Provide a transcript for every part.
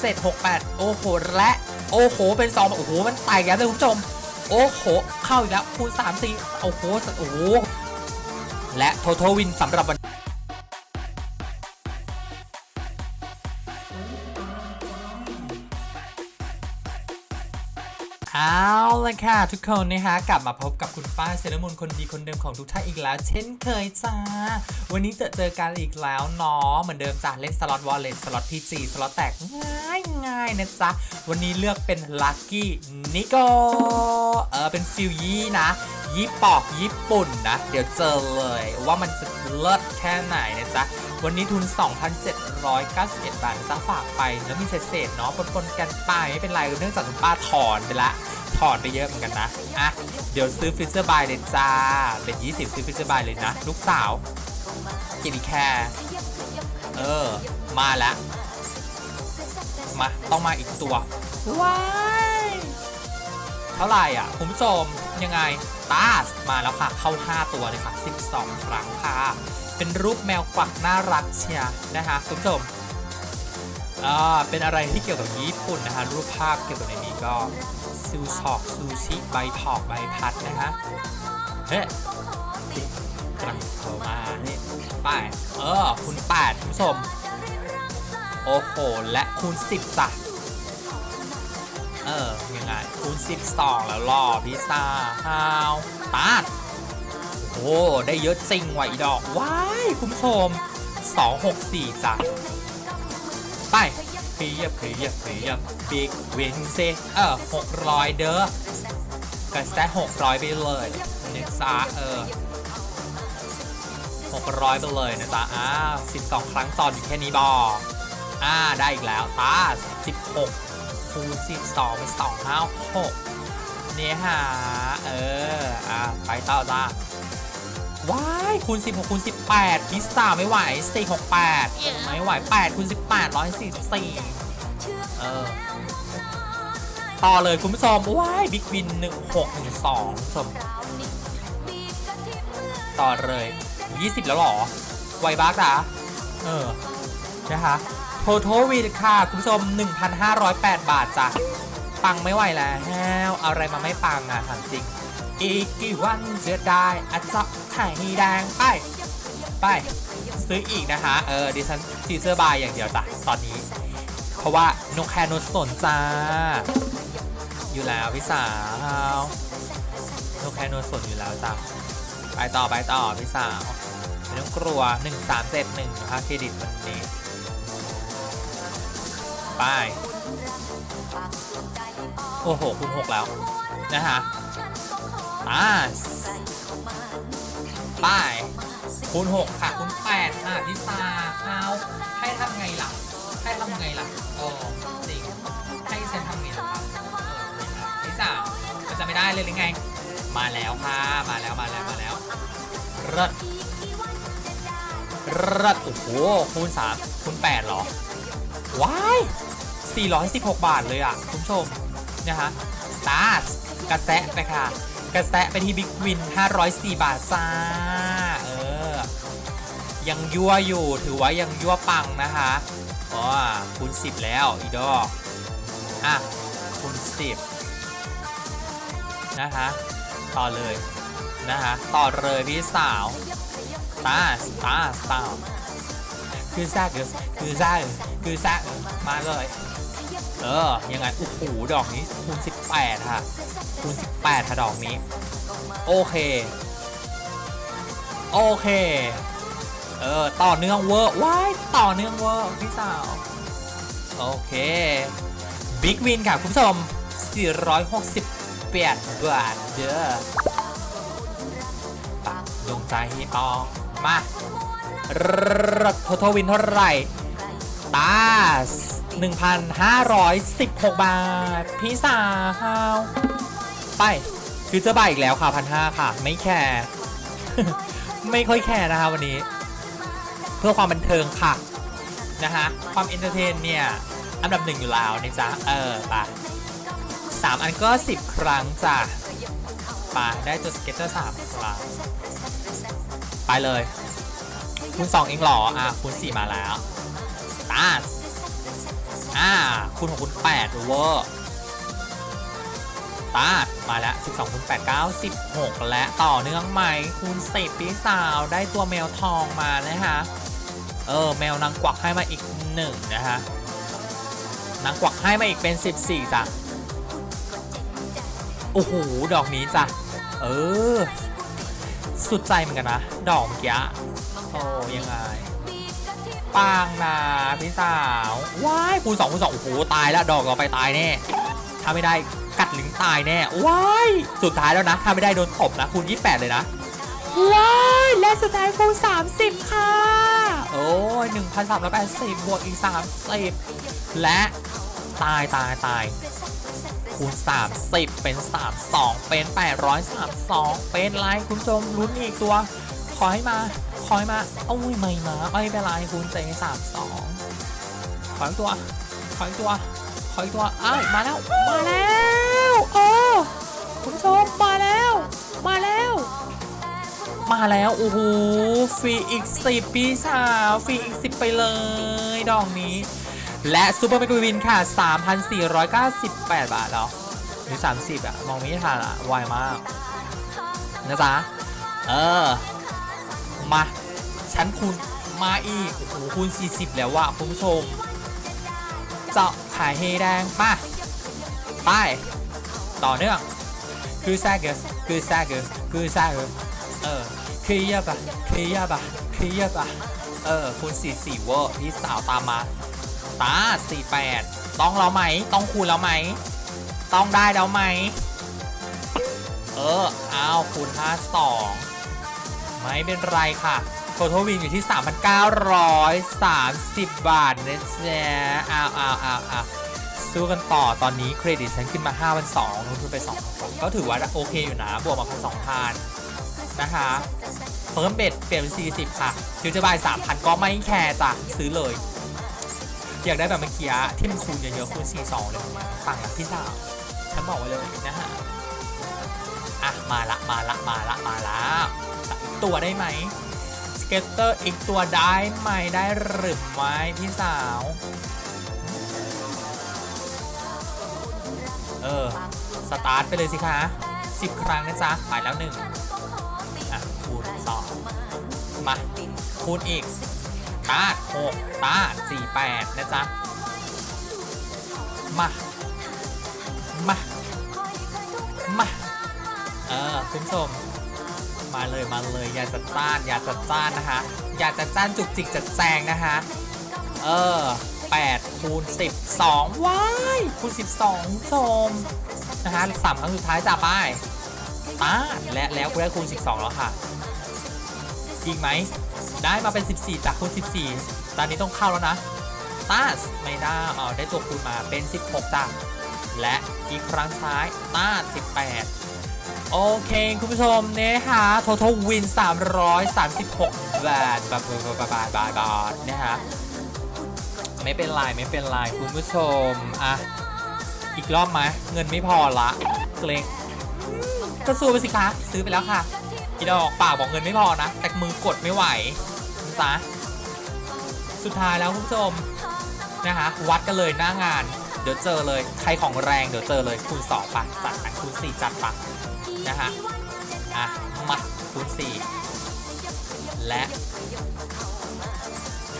เสร็จ 68 โอ้โห และโอ้โห เป็น2โอ้โห มันไต่กันเลยคุณผู้ชม โอ้โห เข้าอีกแล้วคูณ3 4โอ้โห โอ้โห และ total win สำหรับวัน ละค่ะทุกคนนะคะกลับมาพบกับคุณป้าเซเลอร์มูนคนดีคนเดิมของทุกท่านอีกแล้ว เช่นเคยจ้า วันนี้เจอเจอกันอีกแล้วเนาะเหมือนเดิมจ้ะเล่นสล็อตวอลเล็ตสล็อตพีจีสล็อตแตกง่ายง่ายนะจ๊ะ วันนี้เลือกเป็นลัคกี้นิโกเออเป็นฟิลยี่นะยี่ปอกญี่ปุ่นนะ เดี๋ยวเจอเลยว่ามันจะเลิศแค่ไหนนะจ๊ะ วันนี้ทุน 2,791 บาทนะจ๊ะฝากไปแล้วมีเศษๆเนาะปนๆกันไปไม่เป็นไรเนื่องจากคุณป้าถอนไปละ ถอนไปเยอะเหมือนกันนะ อะ เดี๋ยวซื้อฟิเซอร์บายเลยจ้า เป็น 20 ซื้อฟิเซอร์บายเลยนะ ลูกสาวกินแคร์เออ มาแล้วมา ต้องมาอีกตัว ว้ายเท่าไหร่อะ คุณผู้ชม ยังไง ตาส มาแล้วค่ะ เข้า 5 ตัวเลยค่ะ 12 ครั้งค่ะ เป็นรูปแมวกวักน่ารักเชียร์นะคะคุณผู้ชมอ่าเป็นอะไรที่เกี่ยวกับญี่ปุ่นนะคะ รูปภาพเกี่ยวกับในนี้ก็ ซูชอกซูชิใบถอกใบพัดนะคะเฮ้ยกลังเข้ามานี่ไป้ายเออคูณ8คุณผู้ชมโอ้โห และคูณ 10จ้ะเออ ยังไง คูณ 12 แล้วล่อพิซซ่าฮาวตาดโอ้ได้เยอะจริงว่ะอีดอก ว้าย คุณผู้ชม 264จ้ะไป เพียบเพียบเพียบบิ๊กวินเซเออ600เด้อกันแซ่600ไปเลยนึกซะเออ600ไปเลยนะจ๊ะอ้าว12ครั้งตอนอยู่แค่นี้บออ่าได้อีกแล้วตา16คูณ12เป็น2 5 6เนี่ยฮะเอออะไปต่อจ้า ว้ายคูณ16คูณ18พิซซาไม่ไหว4 6 8ไม่ไหว8คูณ18 144เออต่อเลยคุณผู้ชมว้ายบิ๊กวิน1612คุณผู้ชมต่อเลย 20 แล้วหรอ ไวบักอะเออ นะคะโทโทวีค่ะ คุณผู้ชม 1,508 บาทจ้ะปังไม่ไหวแล้ว อะไรมาไม่ปังอะถามจริง อีกกี่วันจะได้อาจจะไข่แดงไปไป ซื้ออีกนะคะ เออดิฉันซีเซอร์บายอย่างเดียวจ้ะตอนนี้ เพราะว่านกแคร์นสนจ้า อยู่แล้วพี่สาวนกแคร์นสนอยู่แล้วจ้ะไปต่อไปต่อพี่สาวไม่ต้องกลัว 1371นะคะเครดิตวันนี้ไปโอ้โหคุณหกแล้วนะคะ อ่าไปคูณหกค่ะคูณแปดค่ะพี่าเอาให้ทำไงล่ะ ให้ทำไงล่ะโอ้จริงให้เซนทำไงล่ะครับเออพี่ามันจะไม่ได้เลยหรือไง มาแล้วค่ะ มาแล้วมาแล้วมาแล้วเลิศเลิศโอ้โหคูณ3คูณ8เหรอ ว้าย 416 บาทเลยอะ คุณผู้ชม นะฮะตาสกระแซะไปค่ะ กระแซะไปที่บิ๊กวิน 504 บาทจ้าเออ ยังยั่วอยู่ถือว่ายังยั่วปังนะคะอ๋อคูณ10 แล้วอีดอก อะคูณ10 นะคะ ต่อเลย นะคะ ต่อเลยพี่สาวตาตาสาวคือซ่าคือคือซ่าคือซ่ามาเลย เออ ยังไง โอ้โห ดอกนี้คูณ 18ค่ะคูณ18ค่ะดอกนี้ โอเค โอเค เออ ต่อเนื่องเวอร์ว้ายต่อเนื่องเวอร์พี่สาว โอเค บิ๊กวินค่ะ คุณผู้ชม 468 บาทเด้อปักดวงใจออกมาโททวินเท่าไหร่ตาส 1,516 บาท พี่สาว ไปคือเจอบ่ายอีกแล้วค่ะพันห้าค่ะ ไม่แคร์ไม่ค่อยแคร์นะคะวันนี้ เพื่อความบันเทิงค่ะ นะคะความเอนเตอร์เทนเนี่ย อันดับหนึ่งอยู่แล้วนะจ๊ะ เออไปสามอันก็10ครั้งจ้ะไปได้ตัวสเก็ตเตอร์สามครั้งไปเลยคูณ2เองหรอ อะคูณ4มาแล้วตาส อะอ่าคูณ6คูณ8เวอร์ตาดมาแล้ว 12คูณ8 9 16และต่อเนื่องใหม่คูณ10พี่สาวได้ตัวแมวทองมานะคะเออ แมวนางกวักให้มาอีกหนึ่งนะฮะนางกวักให้มาอีกเป็น 14จ้ะโอ้โห ดอกนี้จ้ะ เออ สุดใจเหมือนกันนะ ดอกเมื่อกี้อะโอ้ยังไง ปางนะพี่สาวว้ายคูณสองคูณสองโอ้โหตายแล้วดอกเราไปตายแน่ถ้าไม่ได้กัดลิ้นตายแน่ว้ายสุดท้ายแล้วนะ ถ้าไม่ได้โดนตบนะคูณ28 เลยนะว้ายและสุดท้ายคูณ30 ค่ะ โอ้ย1,380 บวกอีก 30 และตายตายตายคูณ30 เป็น 32 เป็น 832 เป็นไรคุณผู้ชมลุ้นอีกตัว ขอให้มา ขอให้มาโอ้ยไม่มาไม่เป็นไรคูณเจ32ขออีกตัว ขออีกตัว ขออีกตัวอ้ายมาแล้ว มาแล้วโอ้คุณผู้ชมมาแล้ว มาแล้ว มาแล้วโอ้โหฟรีอีก10พี่สาวฟรีอีก10ไปเลย ดอกนี้ และซูเปอร์เมกวินค่ะ 3,498 บาทแล้วหรือ 30อะมองไม่ทันอะไวมากนะจ๊ะเออ มาฉันคูณมาอีก โอ้โหคูณ 40 แล้วว่ะคุณผู้ชมเจาะขายเฮแดงมาไปต่อเนื่องคือแซกเกอร์คือแซกเกอร์คือแซกเกอร์เออเคลียร์ปะเคลียร์ปะเคลียร์ปะเออคูณ44เวอร์พี่สาวตามมาตา48 ต้องเราไหม ต้องคูณแล้วไหม ต้องได้แล้วไหม เออ เอาคูณ52 ไม่เป็นไรค่ะโททวินอยู่ที่ 3,930 บาทนะจ๊ะเอาเอาเอาเอาสู้กันต่อตอนนี้เครดิตฉันขึ้นมา 5,200ลงทุนไป2,000ก็ถือว่าโอเคอยู่นะ บวกมาพันสองพันนะคะเพิ่มเบ็ดเปลี่ยนเป็น40 ค่ะถึงจะบาย 3,000 ก็ไม่แคร์จ้ะซื้อเลย อยากได้แบบเมื่อกี้ที่มันคูณเยอะๆคูณ42เลยต่างกับพี่สาวฉันบอกไว้เลยนะฮะอะ มาละมาละมาละมาละสักอีก ตัวได้ไหมสเก็ตเตอร์อีกตัวได้ไหมได้หรือไม่พี่สาว เออ สตาร์ทไปเลยสิคะ10ครั้งนะจ๊ะไปแล้วหนึ่งอะคูณสองมาคูณอีกตาดหกตาดสี่แปดนะจ๊ะ มา มา มา เออ คุณผู้ชม มาเลยมาเลยอย่าจะจ้านอย่าจะจ้านนะคะอย่าจะจ้านจุกจิกจัดแจงนะคะเออ8คูณ12ว้ายคูณ12ชมนะคะสามครั้งสุดท้ายจ้าป้ายตาและแล้วกูได้คูณ 12 แล้วค่ะจริงไหมได้มาเป็น 14 จากคูณ 14 ตอนนี้ต้องเข้าแล้วนะตาสไม่ได้เอาได้ตัวคูณมาเป็น 16จ้ะและอีกครั้งสุดท้ายตาส18 โอเค คุณผู้ชมเนี่ยค่ะ total win 336 บาท บาท บาท บาท บาท บาทบาทนะฮะไม่เป็นไร ไม่เป็นไร คุณผู้ชม อะ อีกรอบไหมเงินไม่พอละเกรงก็สู้ไปสิคะ ซื้อไปแล้วค่ะอีดอกปากบอกเงินไม่พอนะ แต่มือกดไม่ไหวนะจ๊ะสุดท้ายแล้วคุณผู้ชม นะคะ วัดกันเลยหน้างาน เดี๋ยวเจอเลย ใครของแรง เดี๋ยวเจอเลยคูณ2ปะจัด คูณ4จัดปะนะฮะอะมาคูณ4และ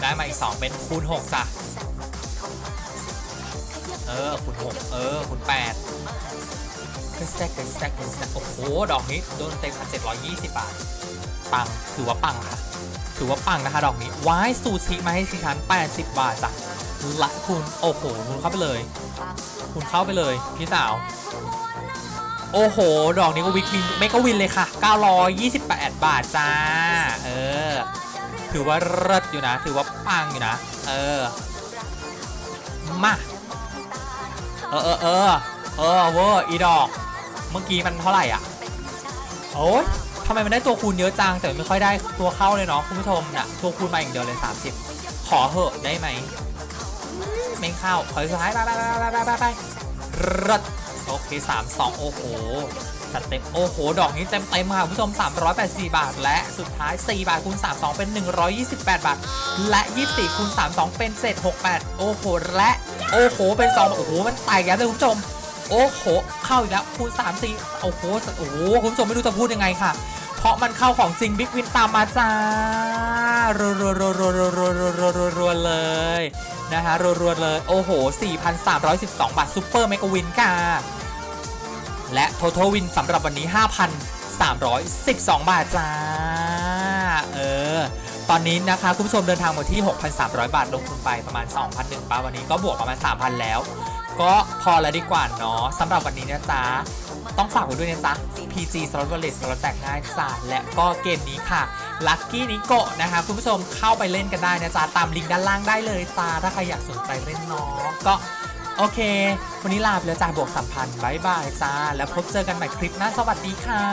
ได้มาอีก 2 เป็นคูณ6จ้ะเออคูณ6เออคูณ8ขึ้นสแต็กขึ้นสแต็กขึ้นสแต็กโอ้โห ดอกนี้โดนเต็มพันเจ็ดร้อยยี่สิบบาท ปัง ถือว่าปังค่ะ ถือว่าปังนะคะ ดอกนี้ว้ายซูชิมาให้ชิฉัน80บาทจ้ะละคุณ โอ้โห คุณเข้าไปเลย คุณเข้าไปเลย พี่สาว โอ้โห ดอกนี้ก็วิกวินไม่ก็วินเลยค่ะ 928 บาทจ้า เออ ถือว่าเลิศอยู่นะ ถือว่าปังอยู่นะ เออ มา เออเออเออเออเวอร์อีดอก เมื่อกี้มันเท่าไหร่อะ โอ้ยทำไมมันได้ตัวคูณเยอะจังแต่ไม่ค่อยได้ตัวเข้าเลยเนาะคุณผู้ชมน่ะตัวคูณมาอย่างเดียวเลย 30 ขอเหอะได้ไหมไม่เข้าขอสุดท้ายไปไปไปไปไปไปไปรัด โอเคสามสองโอ้โหสเต็มโอ้โห ดอกนี้เต็มเต็มค่ะคุณผู้ชม 384 บาท และสุดท้าย 4 บาทคูณ32 เป็น 128 บาท และ 24คูณ32 เป็นเศษ68 โอ้โห และโอ้โห เป็น2โอ้โห มันแตกยับเลยคุณผู้ชม โอ้โห เข้าอีกแล้วคูณ3 4โอ้โหโอ้โหคุณผู้ชมไม่รู้จะพูดยังไงค่ะ เพราะมันเข้าของจริงบิ๊กวินตามมาจ้ารัวๆๆๆๆๆเลย นะคะรัวรัวเลย โอ้โห 4,312 บาทซูเปอร์เมกะวินค่ะ และ Total Win สำหรับวันนี้ 5,312 บาทจ้า เออ ตอนนี้นะคะ คุณผู้ชมเดินทางมาที่ 6,300 บาทลงทุนไปประมาณ 2,001ป้าวันนี้ก็บวกประมาณ 3,000 แล้ว ก็พอแล้วดีกว่าเนาะสำหรับวันนี้นะจ๊ะ ต้องฝากไว้ด้วยนะจ๊ะ PG Slot Wallet สล็อตแตกง่ายตาและก็เกมนี้ค่ะ Lucky n i c o นะคะคุณผู้ชมเข้าไปเล่นกันได้นะจ๊ะ ตามลิงก์ด้านล่างได้เลยจ้าถ้าใครอยากสนใจเล่นเนาะก็โอเค วันนี้ลาไปแล้วจ้าบวกสัมพันธ์บายบายจ้า แล้วพบเจอกันใหม่คลิปหน้าสวัสดีค่ะ